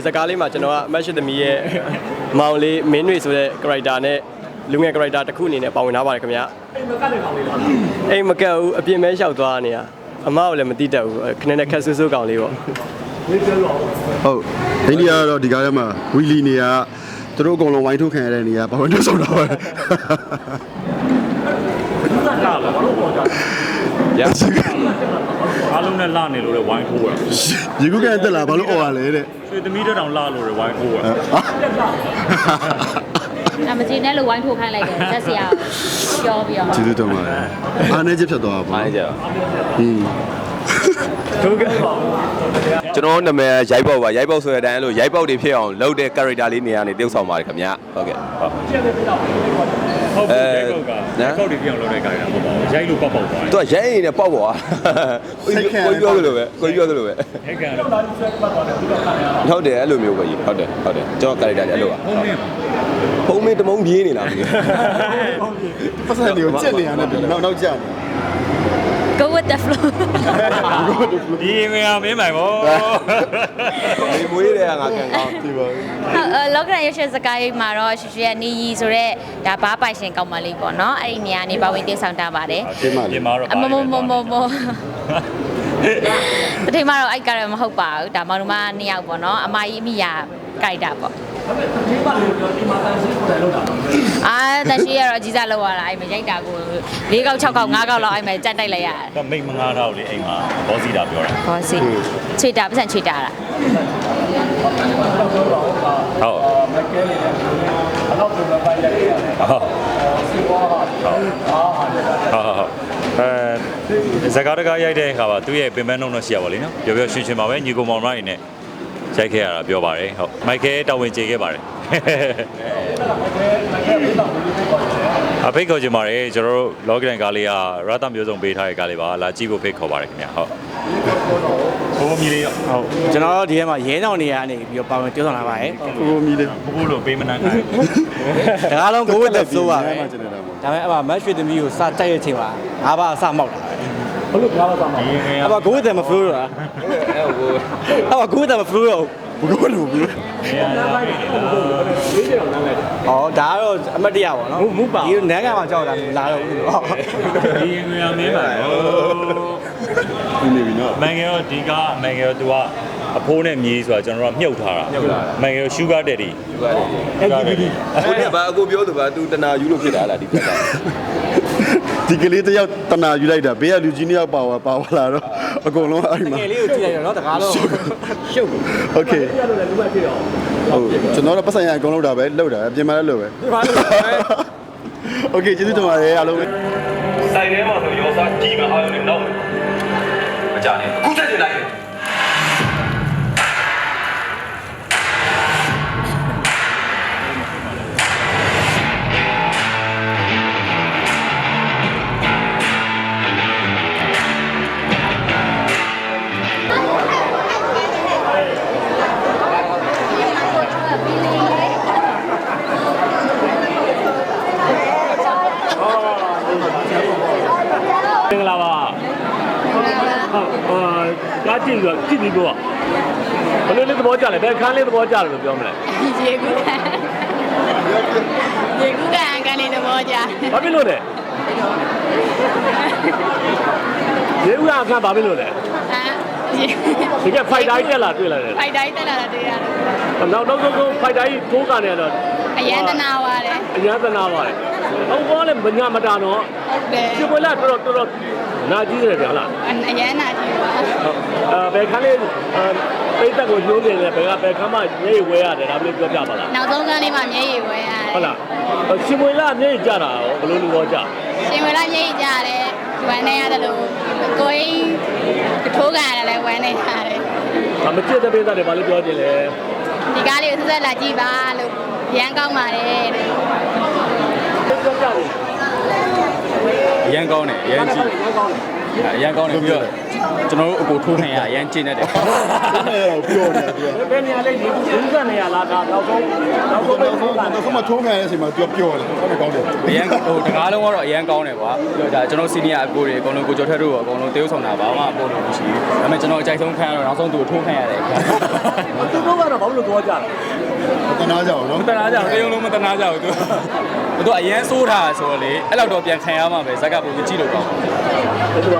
ဒီစကားလေးမှာကျွန်တော်ကအမတ်ရှိသမီးရဲ့မောင်လေးမင်းတွေဆိုတဲ့ character နဲ့လူငယ် character တစ်ခုအနေနဲ့ပါဝင်ထားပါတယ်ခင်ဗျအိမ်မကက်ဘူးအပြင်မဲလျှောက်သွားနေရအမကိုလည်းမတိတတ်ဘူးခနဲ့နဲ့ခက်ဆူဆူကောင်လေးပေါ့ဟုတ်အိန္ဒိယကတော့ဒီကားထဲမှာဝီလီနေရာသူတို့အကုန်လုံးဝိုင်းထုတ်ခံရတဲ့နေရာဘာလို့လဲဆိုတော့ ရအားလုံးနဲ့လာနေလို့လည်းဝိုင်းထိုးရရေကူးကန်တက်လာဘာလို့អော်ရလဲတဲ့ရွှေသမီးတက်တောင်လာလို့လည်းဝိုင်းထိုးရအမကြီးနဲ့လို့ဝိုင်းထိုးခိုင်းလိုက်တယ်တက်စရာကိုပြောပြီးတော့ကျေးဇူးတင်ပါတယ်အားနေချက်ဖြတ်သွားပါအားကြဟင်း ကျွန်တော်နာမည်ရိုက်ပေါက်ပါရိုက်ပေါက်ဆိုတဲ့အတိုင်းအဲ့လိုရိုက်ပေါက်တွေဖြစ်အောင်လုပ်တဲ့ character လေးနေရာနေတယောက်ဆောင်ပါတယ်ခင်ဗျာဟုတ်ကဲ့ဟုတ်ဟုတ်ပြီရိုက်ကောက်ကရိုက်ကောက်တွေပြောင်းလုပ်တဲ့ကာရတာပေါ့ရိုက်လို့ပောက်ပေါက်သွားတယ်သူကရိုက်ရင်လည်းပေါက်ပါကိုပြောသလိုပဲကိုပြောသလိုပဲဟဲ့ကန်တော့ဟုတ်တယ်အဲ့လိုမျိုးပဲကြီးဟုတ်တယ်ဟုတ်တယ်ကျွန်တော် character တွေအဲ့လိုပါဟုတ်နေဖုံးမင်းတမုံပြေးနေလားမသိပတ်စံတွေကိုကြက်နေရတယ်ပြီးနောက်နောက်ကြနေ go with the flow ဒီငွေအောင်မင်းမိုင်ဗောဘူးဒီမွေးတယ်ငါကန်ကောင်းဒီပါဟုတ်လောကရန်ရရှိစကားရိပ်မှာတော့ရှူရှူရဲ့နီယီဆိုတော့ဒါဘားပိုင်ရှင်ကောင်းမလေးပေါ့နော်အဲ့ဒီနေရာနေပါဝင်တည်ဆောင်တာပါတယ်ဒီမှာဒီမှာတော့အမမမမမတတိမတော့အဲ့ကာရမဟုတ်ပါဘူးဒါမောင်နှမနှစ်ယောက်ပေါ့နော်အမကြီးအမိယာကြိုက်တာပေါ့ အာတရှိရတော့အကြီးစားလောက်ရတာအဲ့မှာရိုက်တာကို၄កောက်6កောက်5កောက်လောက်အဲ့မှာကြက်တိုက်လိုက်ရတယ် တော့မိတ်မငါတော့လေအိမ်မှာဘောစီတာပြောတာ ဘောစီချွေတာပတ်စံချွေတာလား ဟုတ်အဲဇကာတကရိုက်တဲ့အခါမှာသူ့ရဲ့ပင်ပန်းနှုံတော့ရှိရပါလိမ့်နော်ပြောပြောရှင်းရှင်းပါပဲညီကိုမောင်ရိုင်းနဲ့ ရိုက်ခဲ့ရတာပြောပါတယ်ဟုတ်မိုက်ကဲတာဝန်ကျေခဲ့ပါတယ်အဖိတ်ခေါ်ချင်ပါတယ်ကျွန်တော်တို့လောကရန်ကားလေးကရတမျိုးစုံပေးထားတဲ့ကားလေးပါလာကြည့်ဖို့ဖိတ်ခေါ်ပါတယ်ခင်ဗျာဟုတ်ဘိုးမီလေးဟုတ်ဟုတ်ကျွန်တော်တို့ဒီထဲမှာရဲတောင်နေရာကနေပြီးတော့ပါဝင်ပြောဆောင်လာပါတယ်ကိုကိုမီလေးဘိုးဘိုးလိုပေးမနှမ်းနိုင်ဒါအားလုံးကိုဝတ်တဲ့ဆိုးပါပဲမှာကျနေတာပေါ့ဒါပေမဲ့အမမတ်ရွှေသမီးကိုစတိုက်တဲ့အချိန်မှာငါးပါးအစမောက်တာပဲ ဘလို့ပြောရမှာလဲအဘကိုယ်တည်းမဖလိုးတော့အဲ့ဟိုအဘကိုယ်တည်းမဖလိုးတော့ဘလို့လို့ဘူးလေးကြောင်နားလိုက်ဩဒါကတော့အမတ်တရားပေါ့နော်မူပါဒီနန်းကမှာကြောက်တာလာတော့ဘူးတော့ဒီရင်ငွေအောင်မင်းပါဟုတ်နေပြီနော်မန်ငယ်တော့ဒီကမန်ငယ်တော့ तू ကအဖိုးနဲ့မြေးဆိုတာကျွန်တော်တို့ကမြုပ်ထားတာမြုပ်ထားတာမန်ငယ်တော့ sugar daddy sugar daddy အဲ့ဒီဒီအခုတည်းကဘာအခုပြောသူက तू တနာယူလို့ဖြစ်တာလားဒီပြက်တာ ဒီကလေးတယောက်တနာယူလိုက်တာဘေးကလူကြီးနှစ်ယောက်ပါဝါပါဝါလာတော့အကုန်လုံးအဲ့ဒီမှာ ငယ်လေးကိုကြည့်လိုက်တော့နော်တကားလုံးရှုပ်ပြီ โอเคဟုတ်ကျွန်တော်တို့ပတ်စံရအကုန်လုံးတာပဲလောက်တာအပြင်မှာလည်းလောက်ပဲ ဒီမှာလို့ပဲ โอเคကျေးဇူးတင်ပါတယ်အားလုံးပဲ စိုက်ထဲမှာဆိုရောစားကြီးမှအားလုံးနဲ့နောက်မကြနဲ့အခုချက်ချင်လိုက်တယ် ကားကြည့်ပြီးတော့ကြည့်ပြီးတော့ဘယ်လိုလေးသဘောကျလဲဘယ်ခန်းလေးသဘောကျတယ်လို့ပြောမလဲရေကူးကန်ရေကူးကန်ကန်လေးသဘောကြဘာဖြစ်လို့လဲရေဦးအခန်းဘာဖြစ်လို့လဲအာရေဒီကဖိုက်တိုင်းတက်လာတွေ့လာတယ်ဖိုက်တိုင်းတက်လာတာတွေ့ရတယ်နောက်နောက်ဆုံးဆုံးဖိုက်တိုင်းထိုးကန်နေတော့အရန်တနာပါတယ်အညာသနာပါတယ်ဟုတ်ကောလည်းမညာမတာတော့ဟုတ်တယ်ဒီပွဲလာတော်တော်တော် နာကြီးတယ်ဗျာလားအရန်နာကြည့်ပါအဲဘယ်ခန်းလေးပိတ်သက်ကိုညှိုးနေတယ်ဘယ်ကဘယ်ခန်းမှညိတ်ဝဲရတယ်ဒါမျိုးပြောပြပါလားနောက်ဆုံးကန်းလေးမှာမျက်ရည်ဝဲရတယ်ဟုတ်လားရှင်မွေလာမျက်ကြတာရောဘယ်လိုလူရောကြရှင်ဝဲလာမျက်ရည်ကြရတယ်ဝမ်းနေရတယ်လို့ကိုင်းထိုးကန်ရတယ်လည်းဝမ်းနေရတယ်အမချစ်တဲ့ပိတ်သက်တွေဘာလို့ပြောကြလဲဒီကားလေးကိုဆက်ဆက်လာကြည့်ပါလို့ရန်ကောင်းပါတယ်တဲ့ပြောပြတယ်အ ရန်ကောင်းတယ်အရန်ကြည့်အရန်ကောင်းတယ်ပြီးတော့ကျွန်တော်တို့အကိုထိုးခံရအရန်ကျင်းတတ်တယ်အဲ့တော့ပြောနေတာသူကဘယ်နေရာလေးဒီဘူးကနေရာလာတာနောက်ဆုံးနောက်ဆုံးနောက်ဆုံးနောက်ဆုံးမှထုံးခံရတဲ့အချိန်မှာသူကပြောတယ်ဟုတ်တယ်ကောင်းတယ်အရန်ဟိုတကားလုံးကတော့အရန်ကောင်းတယ်ကွာပြီးတော့ဒါကျွန်တော်စီနီယာအကိုတွေအကုန်လုံးကိုကျော်ထက်တို့ကအကုန်လုံးတေးဥဆောင်တာဘာမှအပေါ်လို့မရှိဘူးဒါပေမဲ့ကျွန်တော်အကြိုက်ဆုံးခံရတော့နောက်ဆုံးသူ့ကိုထိုးခံရတယ်ကွာသူတို့ကတော့ဘာလို့သွားကြလဲ တနာကြအောင်နော်မတနာကြဘူးတရုံလုံးမတနာကြဘူးသူသူအရန်စိုးထားဆိုတော့လေအဲ့လောက်တော့ပြန်ခံရမှာပဲဇက်ကပုံကြီးကြည့်လို့ကောင်းသူက